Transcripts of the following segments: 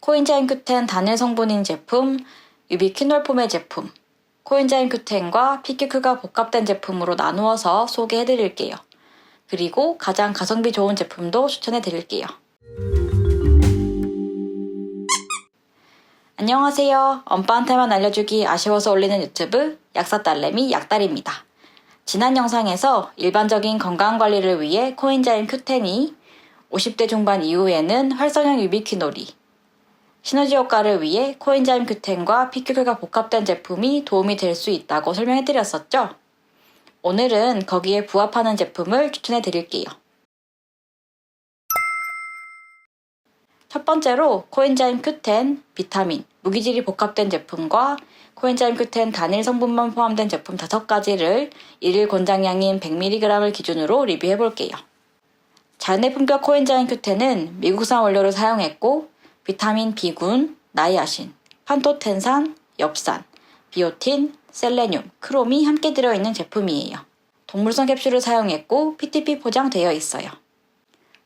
코인자인 큐텐 단일 성분인 제품, 유비퀴놀 폼의 제품, 코인자인 큐텐과 PQQ가 복합된 제품으로 나누어서 소개해 드릴게요. 그리고 가장 가성비 좋은 제품도 추천해 드릴게요. 안녕하세요. 엄빠한테만 알려주기 아쉬워서 올리는 유튜브 약사 딸내미 약달입니다. 지난 영상에서 일반적인 건강관리를 위해 코인자인 큐텐이 50대 중반 이후에는 활성형 유비퀴놀이, 시너지 효과를 위해 코인자임 큐텐과 PQQ가 복합된 제품이 도움이 될 수 있다고 설명해 드렸었죠? 오늘은 거기에 부합하는 제품을 추천해 드릴게요. 첫 번째로 코인자임 큐텐, 비타민, 무기질이 복합된 제품과 코인자임 큐텐 단일 성분만 포함된 제품 5가지를 일일 권장량인 100mg을 기준으로 리뷰해 볼게요. 자연의 품격 코인자임 큐텐은 미국산 원료를 사용했고 비타민 B군, 나이아신, 판토텐산, 엽산, 비오틴, 셀레늄, 크롬이 함께 들어있는 제품이에요. 동물성 캡슐을 사용했고 PTP 포장되어 있어요.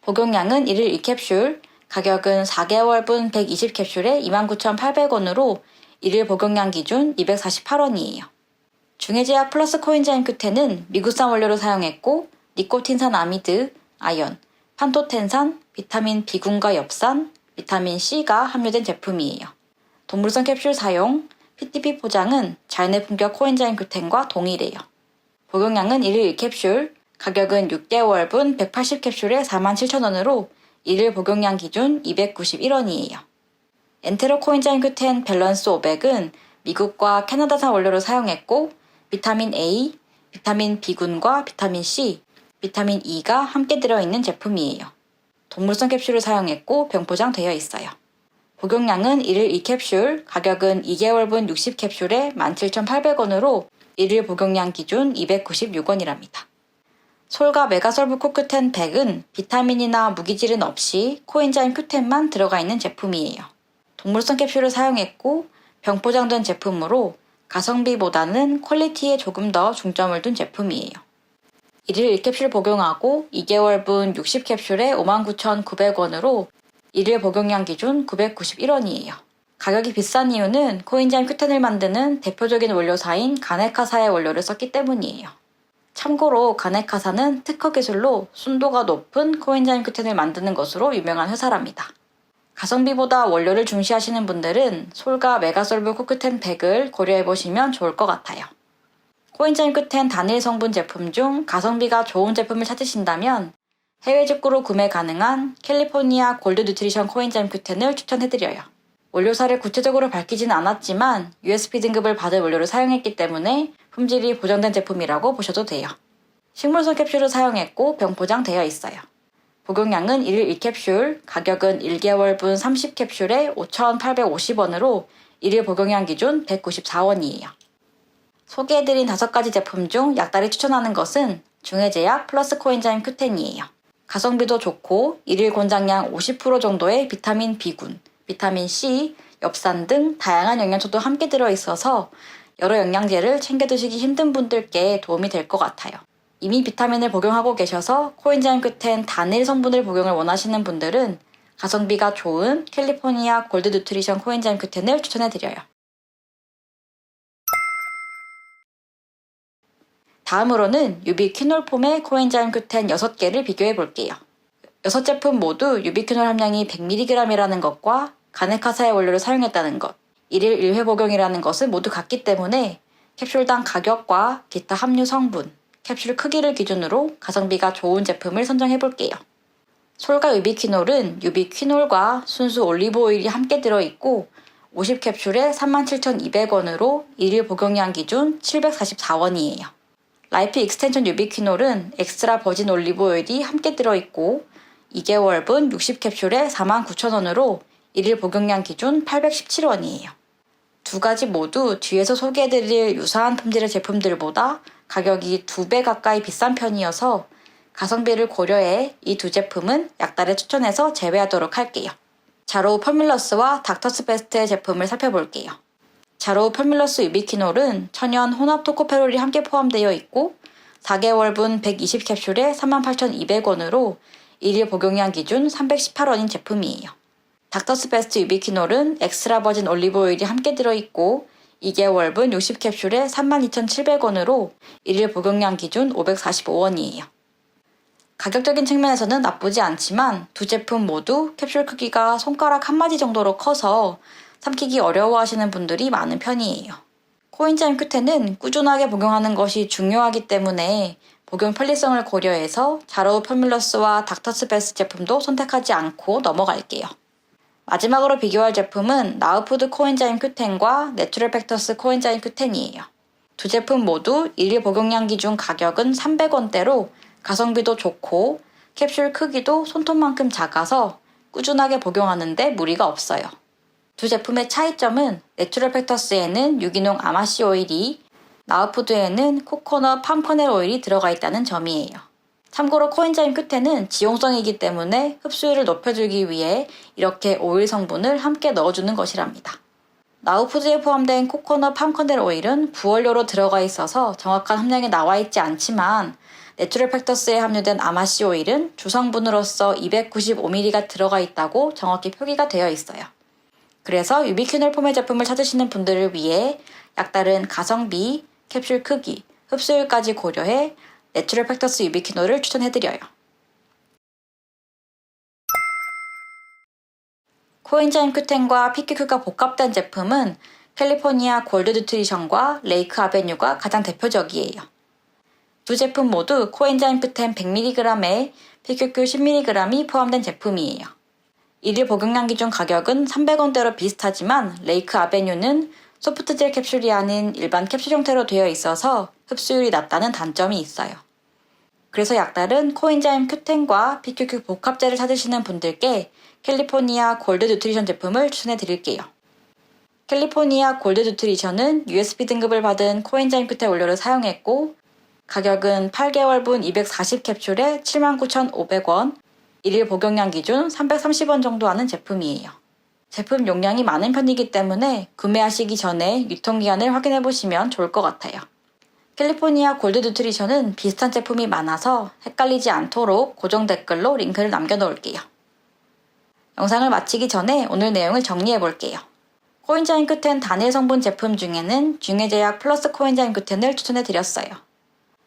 복용량은 1일 2캡슐, 가격은 4개월분 120캡슐에 29,800원으로 1일 복용량 기준 248원이에요. 중해제약 플러스 코인자임 큐텐은 미국산 원료를 사용했고 니코틴산 아미드, 아연, 판토텐산, 비타민 B군과 엽산, 비타민 C가 함유된 제품이에요. 동물성 캡슐 사용, PTP 포장은 자연의 품격 코엔자임 큐텐과 동일해요. 복용량은 1일 1캡슐, 가격은 6개월분 180캡슐에 47,000원으로 1일 복용량 기준 291원이에요. 엔테로 코엔자임 큐텐 밸런스 500은 미국과 캐나다산 원료를 사용했고 비타민 A, 비타민 B군과 비타민 C, 비타민 E가 함께 들어있는 제품이에요. 동물성 캡슐을 사용했고 병포장 되어 있어요. 복용량은 1일 2캡슐, 가격은 2개월분 60캡슐에 17,800원으로 1일 복용량 기준 296원이랍니다. 솔과 메가솔브 코큐텐 100은 비타민이나 무기질은 없이 코엔자임 큐텐만 들어가 있는 제품이에요. 동물성 캡슐을 사용했고 병포장된 제품으로 가성비보다는 퀄리티에 조금 더 중점을 둔 제품이에요. 1일 1캡슐 복용하고 2개월분 60캡슐에 59,900원으로 1일 복용량 기준 991원이에요. 가격이 비싼 이유는 코인자임 큐텐을 만드는 대표적인 원료사인 가네카사의 원료를 썼기 때문이에요. 참고로 가네카사는 특허 기술로 순도가 높은 코인자임 큐텐을 만드는 것으로 유명한 회사랍니다. 가성비보다 원료를 중시하시는 분들은 솔과 메가솔브 코큐텐 100을 고려해보시면 좋을 것 같아요. 코인자임 큐텐 단일 성분 제품 중 가성비가 좋은 제품을 찾으신다면 해외 직구로 구매 가능한 캘리포니아 골드 뉴트리션 코인자임 큐텐을 추천해드려요. 원료사를 구체적으로 밝히지는 않았지만 USP 등급을 받은 원료를 사용했기 때문에 품질이 보장된 제품이라고 보셔도 돼요. 식물성 캡슐을 사용했고 병 포장되어 있어요. 복용량은 1일 2캡슐, 가격은 1개월분 30캡슐에 5,850원으로 1일 복용량 기준 194원이에요. 소개해드린 5가지 제품 중 약달이 추천하는 것은 중해제약 플러스 코엔자임 큐텐이에요. 가성비도 좋고 1일 권장량 50% 정도의 비타민 B군, 비타민 C, 엽산 등 다양한 영양소도 함께 들어있어서 여러 영양제를 챙겨 드시기 힘든 분들께 도움이 될 것 같아요. 이미 비타민을 복용하고 계셔서 코엔자임 큐텐 단일 성분을 복용을 원하시는 분들은 가성비가 좋은 캘리포니아 골드 뉴트리션 코엔자임 큐텐을 추천해드려요. 다음으로는 유비퀴놀폼의 코엔자임 큐텐 6개를 비교해 볼게요. 6제품 모두 유비퀴놀 함량이 100mg이라는 것과 가네카사의 원료를 사용했다는 것, 1일 1회 복용이라는 것은 모두 같기 때문에 캡슐당 가격과 기타 함유 성분, 캡슐 크기를 기준으로 가성비가 좋은 제품을 선정해 볼게요. 솔과 유비퀴놀은 유비퀴놀과 순수 올리브 오일이 함께 들어있고 50캡슐에 37,200원으로 1일 복용량 기준 744원이에요. 라이프 익스텐션 유비퀴놀은 엑스트라 버진 올리브 오일이 함께 들어있고 2개월분 60캡슐에 49,000원으로 1일 복용량 기준 817원이에요. 두 가지 모두 뒤에서 소개해드릴 유사한 품질의 제품들보다 가격이 두 배 가까이 비싼 편이어서 가성비를 고려해 이 두 제품은 약달에 추천해서 제외하도록 할게요. 자로우 퍼뮬러스와 닥터스 베스트의 제품을 살펴볼게요. 자로우 퍼뮬러스 유비퀴놀은 천연 혼합 토코페롤이 함께 포함되어 있고 4개월분 120캡슐에 38,200원으로 1일 복용량 기준 318원인 제품이에요. 닥터스 베스트 유비키놀은 엑스트라 버진 올리브 오일이 함께 들어있고 2개월분 60캡슐에 32,700원으로 1일 복용량 기준 545원이에요. 가격적인 측면에서는 나쁘지 않지만 두 제품 모두 캡슐 크기가 손가락 한 마디 정도로 커서 삼키기 어려워하시는 분들이 많은 편이에요. 코인자임 큐텐은 꾸준하게 복용하는 것이 중요하기 때문에 복용 편리성을 고려해서 자로우 퍼뮬러스와 닥터스 베스 제품도 선택하지 않고 넘어갈게요. 마지막으로 비교할 제품은 나우푸드 코엔자임 큐텐과 내추럴 팩터스 코엔자임 큐텐이에요. 두 제품 모두 1일 복용량 기준 가격은 300원대로 가성비도 좋고 캡슐 크기도 손톱만큼 작아서 꾸준하게 복용하는데 무리가 없어요. 두 제품의 차이점은 내추럴 팩터스에는 유기농 아마씨 오일이 나우푸드에는 코코넛 팜커넬 오일이 들어가 있다는 점이에요. 참고로 코엔자임 큐텐은 지용성이기 때문에 흡수율을 높여주기 위해 이렇게 오일 성분을 함께 넣어주는 것이랍니다. 나우푸드에 포함된 코코넛 팜커넬 오일은 부원료로 들어가 있어서 정확한 함량이 나와 있지 않지만 내추럴 팩터스에 함유된 아마씨 오일은 주성분으로서 295mg가 들어가 있다고 정확히 표기가 되어 있어요. 그래서 유비퀴놀 포메 제품을 찾으시는 분들을 위해 약다른 가성비, 캡슐 크기, 흡수율까지 고려해 내추럴 팩터스 유비퀴놀을 추천해드려요. 코엔자임 큐텐과 PQQ가 복합된 제품은 캘리포니아 골드 뉴트리션과 레이크 아베뉴가 가장 대표적이에요. 두 제품 모두 코엔자임 큐텐 100mg에 PQQ 10mg이 포함된 제품이에요. 1일 복용량 기준 가격은 300원대로 비슷하지만 레이크 아베뉴는 소프트젤 캡슐이 아닌 일반 캡슐 형태로 되어 있어서 흡수율이 낮다는 단점이 있어요. 그래서 약달은 코인자임 큐텐과 PQQ 복합제를 찾으시는 분들께 캘리포니아 골드 뉴트리션 제품을 추천해 드릴게요. 캘리포니아 골드 뉴트리션은 USB 등급을 받은 코인자임 큐텐 원료를 사용했고 가격은 8개월분 240 캡슐에 79,500원, 1일 복용량 기준 330원 정도 하는 제품이에요. 제품 용량이 많은 편이기 때문에 구매하시기 전에 유통기한을 확인해 보시면 좋을 것 같아요. 캘리포니아 골드 뉴트리션은 비슷한 제품이 많아서 헷갈리지 않도록 고정 댓글로 링크를 남겨놓을게요. 영상을 마치기 전에 오늘 내용을 정리해 볼게요. 코인자인 큐텐 단일 성분 제품 중에는 중해제약 플러스 코인자인 큐텐을 추천해 드렸어요.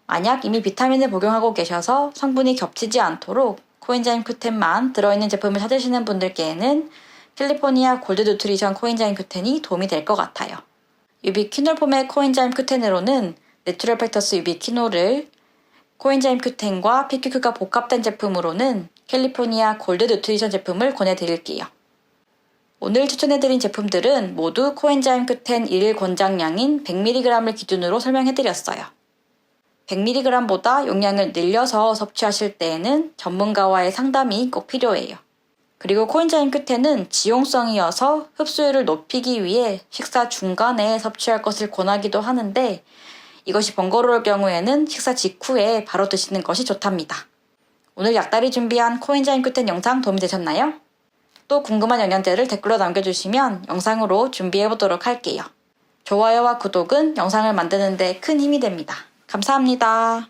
만약 이미 비타민을 복용하고 계셔서 성분이 겹치지 않도록 코인자인 큐텐만 들어있는 제품을 찾으시는 분들께는 캘리포니아 골드 뉴트리션 코인자임 큐텐이 도움이 될 것 같아요. 유비퀴놀 폼의 코인자임 큐텐으로는 내추럴 팩터스 유비퀴놀을 코인자임 큐텐과 PQQ가 복합된 제품으로는 캘리포니아 골드 뉴트리션 제품을 권해드릴게요. 오늘 추천해드린 제품들은 모두 코엔자임 큐텐 1일 권장량인 100mg을 기준으로 설명해드렸어요. 100mg보다 용량을 늘려서 섭취하실 때에는 전문가와의 상담이 꼭 필요해요. 그리고 코인자임 큐텐은 지용성이어서 흡수율을 높이기 위해 식사 중간에 섭취할 것을 권하기도 하는데 이것이 번거로울 경우에는 식사 직후에 바로 드시는 것이 좋답니다. 오늘 약다리 준비한 코인자임 큐텐 영상 도움이 되셨나요? 또 궁금한 영양제를 댓글로 남겨주시면 영상으로 준비해보도록 할게요. 좋아요와 구독은 영상을 만드는데 큰 힘이 됩니다. 감사합니다.